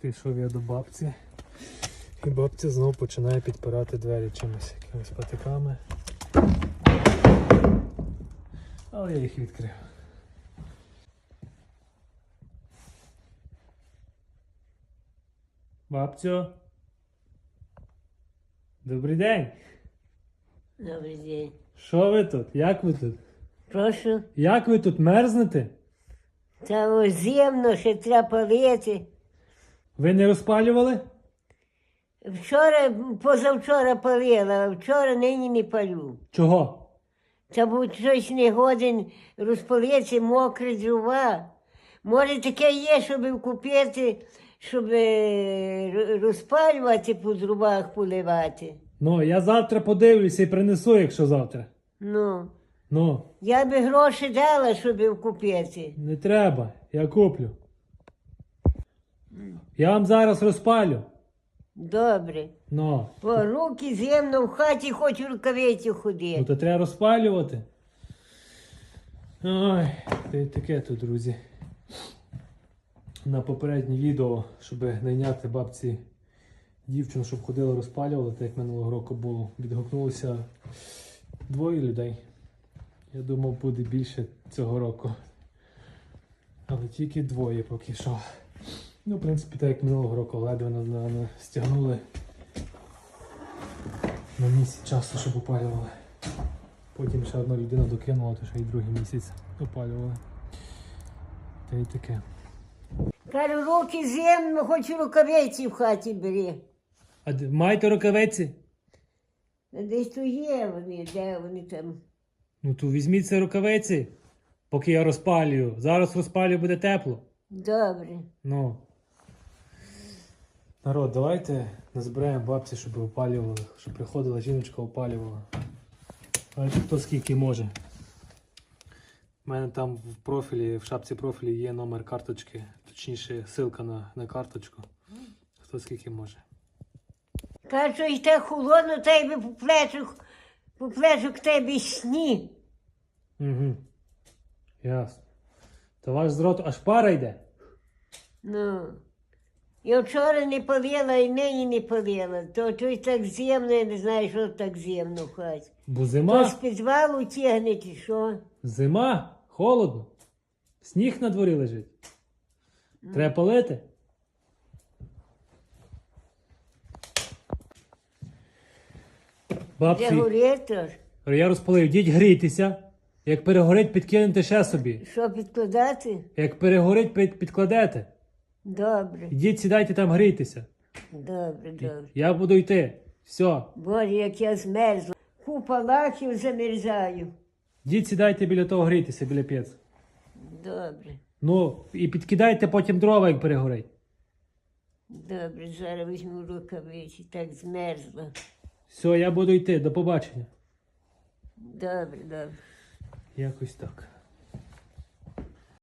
Прийшов я до бабці. І бабця знову починає підпирати двері чимось, якимись патиками. Але я їх відкрив. Бабцю. Добрий день. Добрий день. Що ви тут? Як ви тут? Прошу. Як ви тут мерзнете? Та ось зимно ще треба палити. Ви не розпалювали? Вчора, позавчора палила, а вчора нині не палю. Чого? Та бо щось не годен розпалити, мокрі дрова. Може таке є, щоб купити, щоб е, розпалювати по дровах поливати. Ну, я завтра подивлюся і принесу, якщо завтра. Ну, Ну, я би гроші дала, щоб купити. не треба, я куплю. Я вам зараз розпалю. Добре. Ну, Бо руки зимно в хаті хоч в рукавиці ну то треба розпалювати. Ой, та й таке тут, друзі. На попереднє відео, щоб найняти бабці дівчину, щоб ходила розпалювала, так як минулого року було, відгукнулося двоє людей. Я думав, буде більше цього року. Але тільки двоє поки що. Ну, в принципі, так як минулого року ледве на, стягнули на місяць часу, щоб опалювали. Потім ще одна людина докинула, то ще й другий місяць опалювали. Та й таке. Кажу, руки зимно, хоч рукавиці в хаті бери. А маєте рукавиці? Десь то є вони, де вони там. Ну то візьміть ці рукавиці, поки я розпалюю. Зараз розпалюю, буде тепло. Добре. Ну. Народ, давайте назбираємо бабці, щоб опалювали, щоб приходила жіночка, опалювала. Давайте хто скільки може. У мене там в профілі, в шапці профілі є номер карточки, точніше, ссылка на, на карточку. Хто скільки може. Кажу, що й так холодно, та й по плечах, по плечах тебе сніг. Угу. Ясно. То ваш з роту аж пара йде? Ну. Я вчора не палила і нині не палила. То щось так зимно, я не знаю, що так зимно в хаті. Бо То зима. з підвалу тягне, чи що? Зима, холодно. Сніг на дворі лежить. Треба палити. Де Бабці, горить то я розпалив, йдіть грійтеся. Як перегорить, підкинете ще собі. Що підкладати? Як перегорить, під, підкладете. Добре, Йдіть, сідайте там, грійтеся. добре, добре. Я буду йти. Все. Боже, як я змерзла. Купа лахів замерзаю. Йдіть, сідайте біля того, грійтеся, біля п'єц. Добре, Ну, і підкидайте потім дрова, як перегорить. добре, зараз візьму рукавиці, так змерзла. Все, я буду йти. До побачення. Добре, добре. Якось так.